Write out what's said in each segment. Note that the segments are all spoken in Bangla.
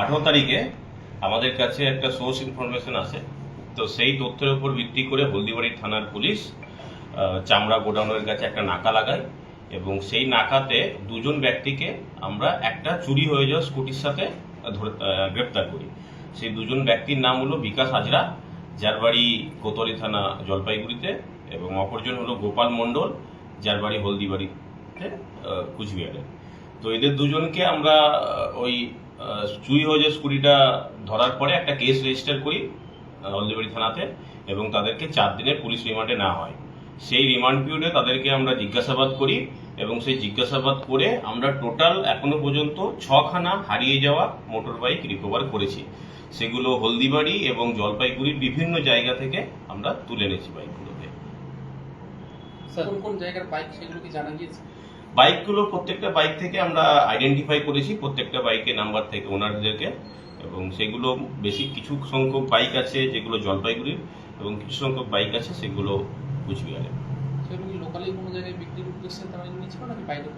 আঠারো তারিখে আমাদের কাছে একটা সোর্স ইনফরমেশন আছে তো সেই তথ্যের উপর ভিত্তি করে হলদিবাড়ি থানার পুলিশ চামড়া গোডাউনের কাছে একটা নাকা লাগায় এবং সেই নাকাতে দুজন ব্যক্তিকে আমরা একটা চুরি হয়ে যাওয়া স্কুটির সাথে ধরে গ্রেপ্তার করি। সেই দুজন ব্যক্তির নাম হলো বিকাশ হাজরা, যার বাড়ি কোতোয়ালি থানা জলপাইগুড়িতে এবং অপরজন হলো গোপাল মণ্ডল, যার বাড়ি হলদিবাড়িতে কুচবিহারে। তো এদের দুজনকে আমরা ওই চুরি হয়ে স্কুটিটা ধরার পরে একটা কেস রেজিস্টার করি হলদিবাড়ি থানাতে এবং তাদেরকে চার দিনের পুলিশ রিমান্ডে না হয়। সেই রিমান্ড পিরিয়ডে তাদেরকে আমরা জিজ্ঞাসাবাদ করি এবং সেই জিজ্ঞাসাবাদ করে আমরা টোটাল এখনও পর্যন্ত ছখানা হারিয়ে যাওয়া মোটর বাইক রিকভার করেছি। সেগুলো হলদিবাড়ি এবং জলপাইগুড়ির বিভিন্ন জায়গা থেকে আমরা তুলে এনেছি বাইকগুলোকে। কোন কোন জায়গার বাইক সেগুলো কি জানা গিয়েছে? বাইকগুলো প্রত্যেকটা বাইক থেকে আমরা আইডেন্টিফাই করেছি প্রত্যেকটা বাইকের নাম্বার থেকে ওনারদেরকে এবং সেগুলো বেশি কিছু সংখ্যক বাইক আছে যেগুলো জলপাইগুড়ির এবং কিছু সংখ্যক বাইক আছে সেগুলো কুচবিহারে। কি লোকালি কোনো জায়গায় বিক্রির উদ্দেশ্যে তারা নিয়েছিল নাকি বাইরে?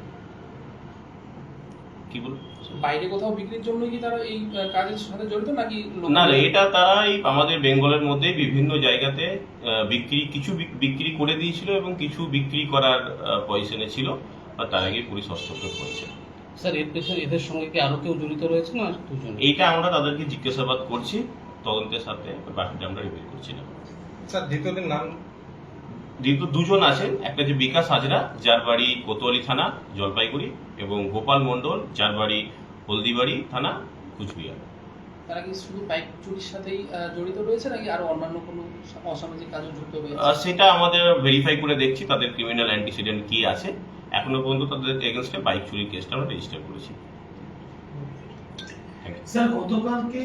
কি বল বাইরে কোথাও বিক্রির জন্য কি তারা এই কাজের সাথে জড়িত নাকি না না এটা তারা এই আমাদের বেঙ্গলের মধ্যে বিভিন্ন জায়গাতে বিক্রি কিছু বিক্রি করে দিয়েছিল এবং কিছু বিক্রি করার পজিশনে ছিল আর তার আগে পুলিশ হস্তক্ষেপ করেছে। স্যার এর পেছনে এদের সঙ্গে কি আরও কেউ জড়িত রয়েছে না দুজন? এইটা আমরা তাদেরকে জিজ্ঞাসাবাদ করছি তদন্তের সাথে বাকিটা আমরা রিভিল করছি না। স্যার দ্বিতীয়দের নাম? যেহেতু দুজন আছেন একটা যে বিকাশ হাজরা যার বাড়ি কোতোয়ালি থানা জলপাইগুড়ি এবং গোপাল মণ্ডল যার বাড়ি হলদিবাড়ি থানা কুচবিহার। তারা কি শুধু বাইক চুরির সাথেই জড়িত রয়েছে নাকি আরও অন্যান্য কোনো অসামাজিক কাজও যুক্ত রয়েছে? সেটা আমাদের ভেরিফাই করে দেখছি তাদের ক্রিমিনাল অ্যান্টিসিডেন্ট কি আছে। এখনও পর্যন্ত তাদের এগেনস্টে বাইক চুরি কেসটা আমরা রেজিস্টার করেছি। স্যার গতকালকে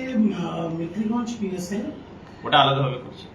মিত্রগঞ্জ পিএসএল পিএসএ ওটা আলাদাভাবে করছি।